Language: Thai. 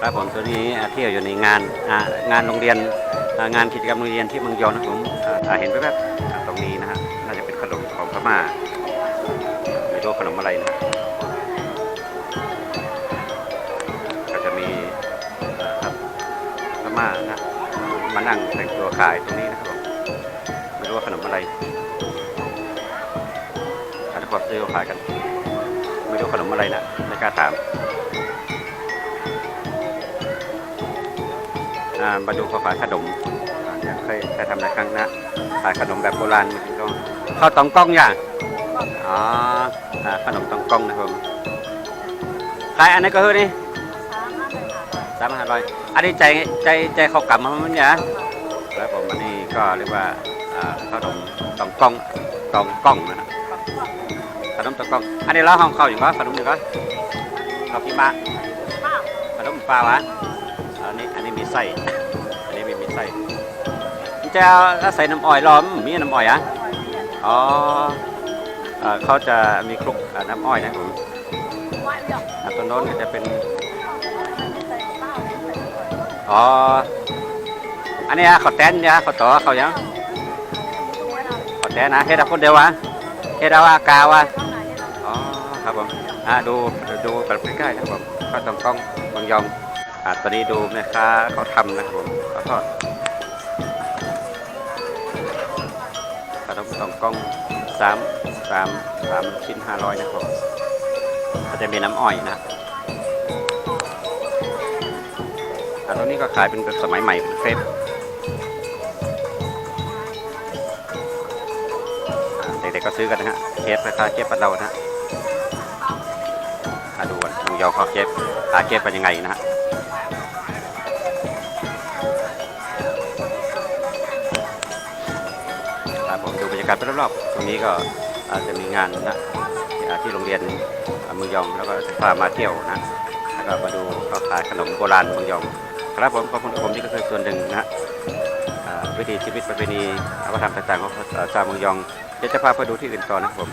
ครับผมตัวนี้เที่ยวอยู่ในงานงานโรงเรียนงานกิจกรรมโรงเรียนที่เมืองยองนะผมเห็นแป๊บๆตรงนี้นะฮะน่าจะเป็นขนมของพม่าไม่รู้ขนมอะไรนะก็จะมีครับพม่านะมานั่งแต่งตัวขายตรงนี้นะครับผมไม่รู้ว่าขนมอะไรอาจจะพอซื้อขายกัน ไม่รู้ขนมอะไรนะไม่กล้าถาม มาดูขาขายขนมอ่าเนี่ยเคยเคยทำหลายครั้งนะขายขนมแบบโบราณมือกี้ก็ข้าวตองกล้องอย่างอ๋อขนมตองกล้องนะครับผมขายอันนี้ก็คือนี่สามห้าร้อยอันนี้ใจใจใจเขากลับมามันเนี่ยแล้วผมอันนี้ก็เรียกว่าอ่าขนมตองกล้องตองกล้องนะฮะขนมตองกล้อง อันนี้เราห้องเข้าอยู่ก็ขนมอยู่ก็ข้าวพี่มาขนมปลาวะ อันนี้อันนี้มีไส้อันนี้ม่มีไส้มันจะเอาใส่น้ำอ้อยล้อมมีน้ำอ้อยอะอ๋อเขาจะมีคลุกน้ำอ้อยนะผมตัวโน้นก็จะเป็นอ๋ออันนี้อะเขาแตนเนี่ยเขาต่อเขายังเขาแตนนะเฮ็ดเอาคนเดียววะเฮ็ดเอาอากาวะอ๋อครับผมอ่าดูดูแบบใกล้ๆนะครับผมก็ต้องกล้องบางยอง อ่าตอนนี้ดูแม่ค้าเขาทำนะครับผมเขาทอดขนมสองกล้องสามสามสามชิ้นห้าร้อยนะครับก็จะมีน้ำอ้อยนะอ่าตรงนี้ก็ขายเป็นแบบสมัยใหม่เป็นเครปอ่าเด็กๆก็ซื้อกันนะฮะเครปราคาเครปบ้านเรานะฮะ อ่าดูกันลุงยอเขาเครปหาเครปเป็นยังไงนะฮะครับผมดูบรรยากาศไปรอบๆตรงนี้ก็อาจจะมีงานนะที่โรงเรียนมือยองแล้วก็จะพามาเที่ยวนะแล้วก็มาดูเขาขายขนมโบราณมือยอง ครับผมขอบคุณผมนี่ก็คือส่วนหนึ่งนะวิถีชีวิตประเพณีวัฒนธรรมต่างๆของชาวมือยองเดี๋ยวจะพาไปดูที่อื่นต่อนะครับผม